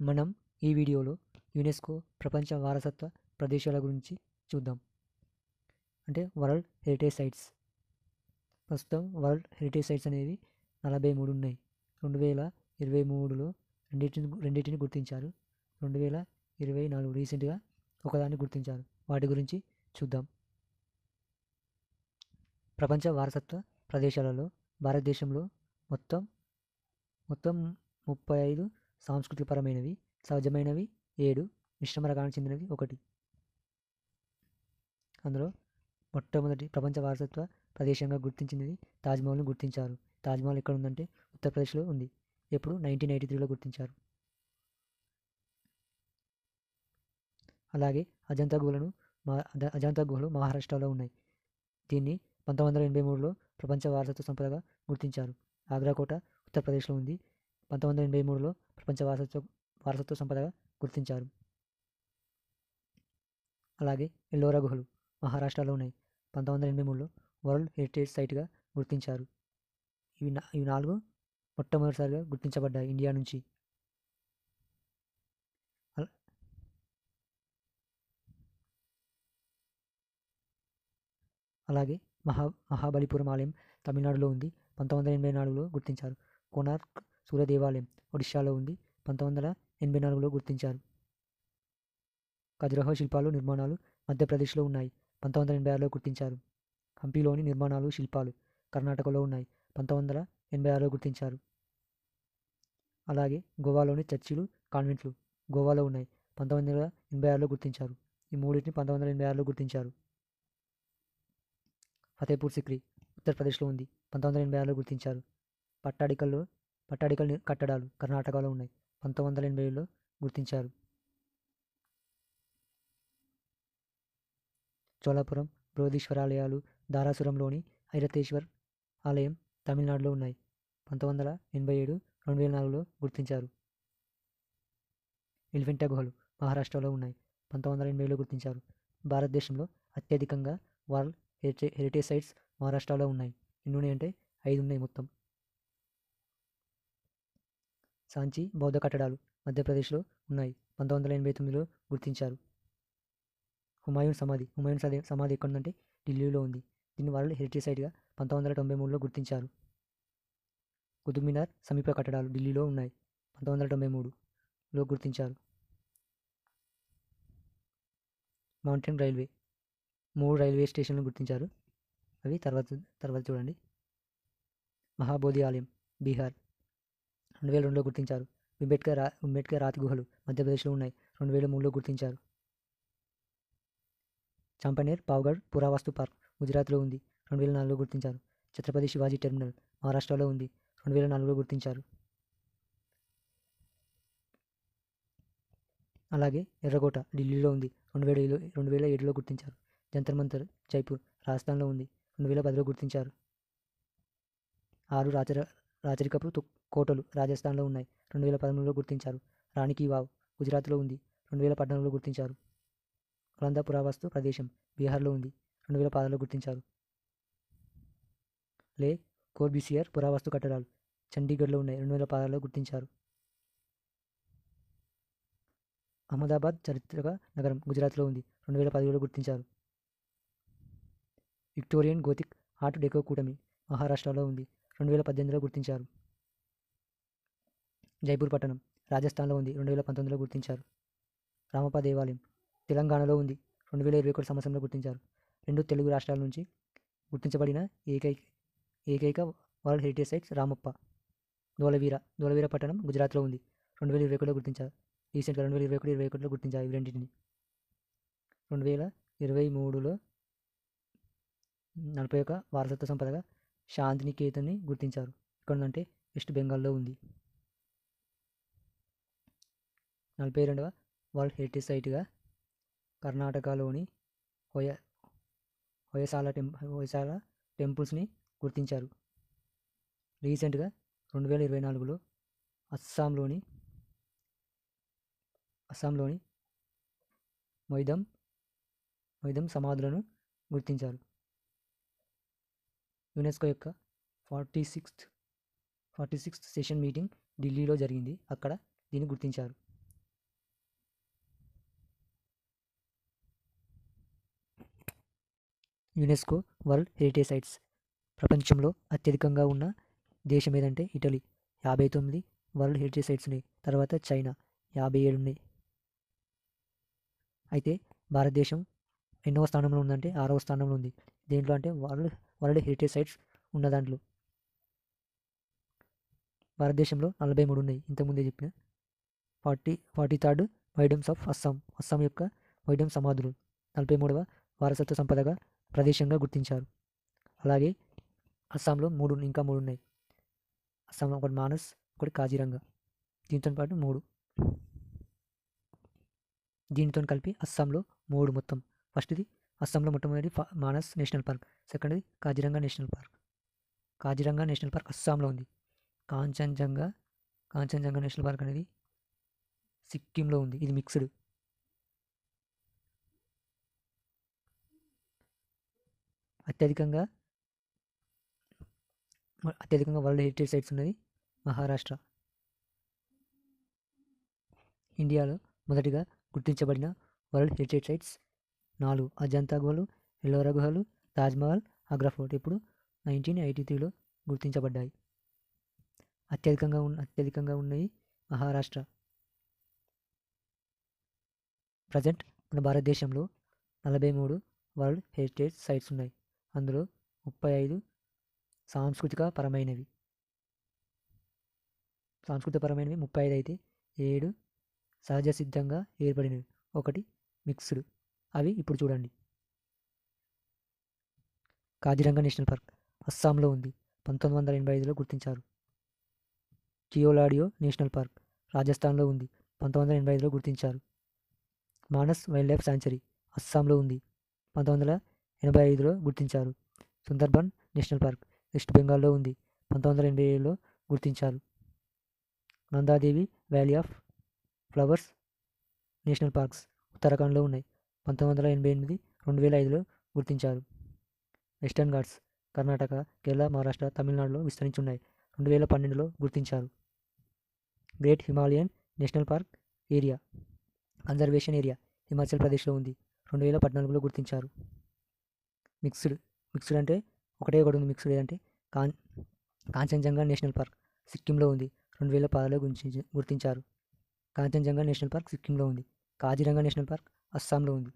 మనం ఈ వీడియోలో యునెస్కో ప్రపంచ వారసత్వ ప్రదేశాల గురించి చూద్దాం. అంటే వరల్డ్ హెరిటేజ్ సైట్స్. ప్రస్తుతం వరల్డ్ హెరిటేజ్ సైట్స్ అనేవి నలభై మూడు ఉన్నాయి. రెండు వేల ఇరవై మూడులో రెండింటిని రెండింటిని గుర్తించారు. రెండు వేల ఇరవై నాలుగు రీసెంట్గా ఒకదాన్ని గుర్తించారు. వాటి గురించి చూద్దాం. ప్రపంచ వారసత్వ ప్రదేశాలలో భారతదేశంలో మొత్తం మొత్తం ముప్పై ఐదు సాంస్కృతికపరమైనవి సహజమైనవి. ఏడు మిశ్రమ రకానికి చెందినవి. ఒకటి. అందులో మొట్టమొదటి ప్రపంచ వారసత్వ ప్రదేశంగా గుర్తించినది తాజ్మహల్ని గుర్తించారు. తాజ్మహల్ ఎక్కడ ఉందంటే ఉత్తరప్రదేశ్లో ఉంది. ఎప్పుడు? నైన్టీన్ ఎయిటీ త్రీలో గుర్తించారు. అలాగే అజంతా గుహలను మా అజంతా గుహలు మహారాష్ట్రలో ఉన్నాయి. దీన్ని పంతొమ్మిది వందల ఎనభై మూడులో ప్రపంచ వారసత్వ సంపదగా గుర్తించారు. ఆగ్రా కోట ఉత్తరప్రదేశ్లో ఉంది. పంతొమ్మిది వందల ఎనభై మూడులో ప్రపంచ వారసత్వ వారసత్వ సంపదగా గుర్తించారు. అలాగే ఎల్లోరా గుహలు మహారాష్ట్రలో ఉన్నాయి. పంతొమ్మిది వందల ఎనభై మూడులో వరల్డ్ హెరిటేజ్ సైట్గా గుర్తించారు. ఇవి నా- ఇవి నాలుగు మొట్టమొదటిసారిగా గుర్తించబడ్డాయి ఇండియా నుంచి. అలాగే మహా మహాబలిపురం ఆలయం తమిళనాడులో ఉంది. పంతొమ్మిది వందల ఎనభై నాలుగులో గుర్తించారు. కోనార్క్ సూర్య దేవాలయం ఒడిశాలో ఉంది. పంతొమ్మిది వందల ఎనభై నాలుగులో గుర్తించారు. ఖజురహో శిల్పాలు నిర్మాణాలు మధ్యప్రదేశ్లో ఉన్నాయి. పంతొమ్మిది వందల ఎనభై ఆరులో గుర్తించారు. హంపీలోని నిర్మాణాలు శిల్పాలు కర్ణాటకలో ఉన్నాయి. పంతొమ్మిది వందల ఎనభై ఆరులో గుర్తించారు. అలాగే గోవాలోని చర్చిలు కాన్వెంట్లు గోవాలో ఉన్నాయి. పంతొమ్మిది వందల ఎనభై ఆరులో గుర్తించారు. ఈ మూడింటిని పంతొమ్మిది వందల ఎనభై ఆరులో గుర్తించారు. ఫతేపూర్ సిక్రీ ఉత్తరప్రదేశ్లో ఉంది. పంతొమ్మిది వందల ఎనభై ఆరులో గుర్తించారు. పట్టాడికల్లో పట్టాడికల్ కట్టడాలు కర్ణాటకలో ఉన్నాయి. పంతొమ్మిది వందల ఎనభైలో గుర్తించారు. చోళాపురం బృహదీశ్వర ఆలయాలు దారాసురంలోని ఐరతేశ్వర్ ఆలయం తమిళనాడులో ఉన్నాయి. పంతొమ్మిది వందల ఎనభై ఏడు రెండు వేల నాలుగులో గుర్తించారు. ఎలిఫెంటా గుహలు మహారాష్ట్రలో ఉన్నాయి. పంతొమ్మిది వందల ఎనభైలో గుర్తించారు. భారతదేశంలో అత్యధికంగా వరల్డ్ హెరిటే హెరిటేజ్ సైట్స్ మహారాష్ట్రలో ఉన్నాయి. ఎన్ని ఉన్నాయంటే ఐదు ఉన్నాయి మొత్తం. సాంచి బౌద్ధ కట్టడాలు మధ్యప్రదేశ్లో ఉన్నాయి. పంతొమ్మిది వందల ఎనభై తొమ్మిదిలో గుర్తించారు. హుమాయూన్ సమాధి హుమాయూన్ సమాధి సమాధి ఎక్కడ ఉందంటే ఢిల్లీలో ఉంది. దీన్ని వరల్డ్ హెరిటేజ్ సైట్గా పంతొమ్మిది వందల తొంభై మూడులో గుర్తించారు. కుతుబ్ మినార్ సమీప కట్టడాలు ఢిల్లీలో ఉన్నాయి. పంతొమ్మిది వందల తొంభై మూడులో గుర్తించారు. మౌంటైన్ రైల్వే మూడు రైల్వే స్టేషన్లు గుర్తించారు. అవి తర్వాత తర్వాత చూడండి. మహాబోధి ఆలయం బీహార్. రెండు వేల రెండులో గుర్తించారు. అంబేద్కర్ రా అంబేద్కర్ రాతి గుహలు మధ్యప్రదేశ్లో ఉన్నాయి. రెండు వేల మూడులో గుర్తించారు. చంపనేర్ పావగఢ్ పురావస్తు పార్క్ గుజరాత్లో ఉంది. రెండు వేల నాలుగులో గుర్తించారు. ఛత్రపతి శివాజీ టెర్మినల్ మహారాష్ట్రలో ఉంది. రెండు వేల నాలుగులో గుర్తించారు. అలాగే ఎర్రకోట ఢిల్లీలో ఉంది. రెండు వేల ఏడు రెండు వేల ఏడులో గుర్తించారు. జంతర్ మంతర్ జైపూర్ రాజస్థాన్లో ఉంది. రెండు వేల పదిలో గుర్తించారు. ఆరు రాజ రాచరికపు కోటలు రాజస్థాన్లో ఉన్నాయి. రెండు వేల పదమూడులో గుర్తించారు. రాణికి వావ్ గుజరాత్లో ఉంది. రెండు వేల పద్నాలుగులో గుర్తించారు. అలందా పురావస్తు ప్రదేశం బీహార్లో ఉంది. రెండు వేల పదహారులో గుర్తించారు. లే కోర్బిసియర్ పురావస్తు కట్టడాలు చండీగఢ్లో ఉన్నాయి. రెండు వేల పదహారులో గుర్తించారు. అహ్మదాబాద్ చరిత్రక నగరం గుజరాత్లో ఉంది. రెండు వేల పదిహేడులో గుర్తించారు. విక్టోరియన్ గోతిక్ ఆర్ట్ డెకో కూటమి మహారాష్ట్రలో ఉంది. రెండు వేల పద్దెనిమిదిలో గుర్తించారు. జైపూర్ పట్టణం రాజస్థాన్లో ఉంది రెండు వేల పంతొమ్మిదిలో గుర్తించారు. రామప్ప దేవాలయం తెలంగాణలో ఉంది రెండు వేల ఇరవై ఒకటి సంవత్సరంలో గుర్తించారు. రెండు తెలుగు రాష్ట్రాల నుంచి గుర్తించబడిన ఏకైక ఏకైక world heritage sites Ramappa Dholavira Dholavira పట్టణం గుజరాత్లో ఉంది రెండు వేల ఇరవై ఒకటిలో గుర్తించారు. రీసెంట్గా రెండు వేల ఇరవై ఒకటి ఇరవై ఒకటిలో గుర్తించారు ఇవి రెండింటిని. రెండు వేల ఇరవై మూడులో నలభై ఒక వారసత్వ సంపదగా శాంతినికేతన్ని గుర్తించారు. ఇక్కడ ఉందంటే వెస్ట్ బెంగాల్లో ఉంది. నలభై రెండవ వరల్డ్ హెరిటేజ్ సైట్గా కర్ణాటకలోని హొయ హొయసాల టెంప్ హొయసాల టెంపుల్స్ని గుర్తించారు. రీసెంట్గా రెండు వేల ఇరవై నాలుగులో అస్సాంలోని అస్సాంలోని మొయిదం మొయిదం సమాధులను గుర్తించారు. యునెస్కో యొక్క forty sixth forty sixth session meeting ఢిల్లీలో జరిగింది. అక్కడ దీన్ని గుర్తించారు. యునెస్కో వరల్డ్ హెరిటేజ్ సైట్స్ ప్రపంచంలో అత్యధికంగా ఉన్న దేశం ఏదంటే ఇటలీ. యాభై తొమ్మిది వరల్డ్ హెరిటేజ్ సైట్స్ ఉన్నాయి. తర్వాత చైనా. యాభై ఏడు ఉన్నాయి. అయితే భారతదేశం ఎన్నో స్థానంలో ఉందంటే ఆరవ స్థానంలో ఉంది. దేంట్లో అంటే వరల్డ్ వరల్డ్ హెరిటేజ్ సైట్స్ ఉన్న దాంట్లో. భారతదేశంలో నలభై మూడు ఉన్నాయి. ఇంతకుముందే చెప్పిన forty forty third Moidams of Assam. Assam యొక్క వైడమ్ సమాధులు. నలభై మూడవ వారసత్వ సంపదగా ప్రదేశంగా గుర్తించారు. అలాగే అస్సాంలో మూడు ఇంకా మూడు ఉన్నాయి. అస్సాంలో ఒకటి మానస్ ఒకటి కాజీరంగా. దీంతో పాటు మూడు. దీనితో కలిపి అస్సాంలో మూడు మొత్తం. ఫస్ట్ది అస్సాంలో మొట్టమొదటి మానస్ నేషనల్ పార్క్. సెకండ్ది Kaziranga national park. Kaziranga national park అస్సాంలో ఉంది. కాంచన్జంగా కాంచన్జంగా నేషనల్ పార్క్ అనేది సిక్కింలో ఉంది. ఇది మిక్స్డ్. అత్యధికంగా అత్యధికంగా వరల్డ్ హెరిటేజ్ సైట్స్ ఉన్నది మహారాష్ట్ర. ఇండియాలో మొదటిగా గుర్తించబడిన వరల్డ్ హెరిటేజ్ సైట్స్ నాలుగు అజంతా గుహలు ఎల్లోరా గుహలు తాజ్మహల్ ఆగ్రా ఫోర్ట్. ఇప్పుడు నైన్టీన్ ఎయిటీ త్రీలో గుర్తించబడ్డాయి. అత్యధికంగా ఉన్న అత్యధికంగా ఉన్నాయి మహారాష్ట్ర. ప్రజెంట్ మన భారతదేశంలో నలభై మూడు వరల్డ్ హెరిటేజ్ సైట్స్ ఉన్నాయి. అందులో ముప్పై ఐదు సాంస్కృతిక పరమైనవి సాంస్కృతిక పరమైనవి ముప్పై ఐదు అయితే ఏడు సహజ సిద్ధంగా ఏర్పడినవి. ఒకటి మిక్స్డ్. అవి ఇప్పుడు చూడండి. కాజిరంగా నేషనల్ పార్క్ అస్సాంలో ఉంది. పంతొమ్మిది వందల ఎనభై ఐదులో గుర్తించారు. కియోలాడియో నేషనల్ పార్క్ రాజస్థాన్లో ఉంది. పంతొమ్మిది వందల ఎనభై ఐదులో గుర్తించారు. మానస్ వైల్డ్ లైఫ్ సాంచురీ అస్సాంలో ఉంది. పంతొమ్మిది వందల ఎనభై ఐదులో గుర్తించారు. సుందర్బన్ నేషనల్ పార్క్ వెస్ట్ బెంగాల్లో ఉంది. పంతొమ్మిది వందల ఎనభై ఏడులో గుర్తించారు. Nanda Devi valley of flowers national parks ఉత్తరాఖండ్లో ఉన్నాయి. పంతొమ్మిది వందల ఎనభై ఎనిమిది రెండు వేల ఐదులో గుర్తించారు. వెస్టర్న్ ఘాట్స్ కర్ణాటక కేరళ మహారాష్ట్ర తమిళనాడులో విస్తరించి ఉన్నాయి రెండు వేల పన్నెండులో గుర్తించారు. Great Himalayan national park area conservation area Himachal ప్రదేశ్లో ఉంది. రెండు వేల పద్నాలుగులో గుర్తించారు. మిక్స్డ్ మిక్స్డ్ అంటే ఒకటే ఒకటి ఉంది. మిక్స్డ్ అంటే కాన్ కాంచన్జంగా నేషనల్ పార్క్ సిక్కింలో ఉంది. రెండు వేల పదలో గురించి గుర్తించారు. కాంచన్జంగా నేషనల్ పార్క్ సిక్కింలో ఉంది. కాజిరంగా నేషనల్ పార్క్ అస్సాంలో ఉంది.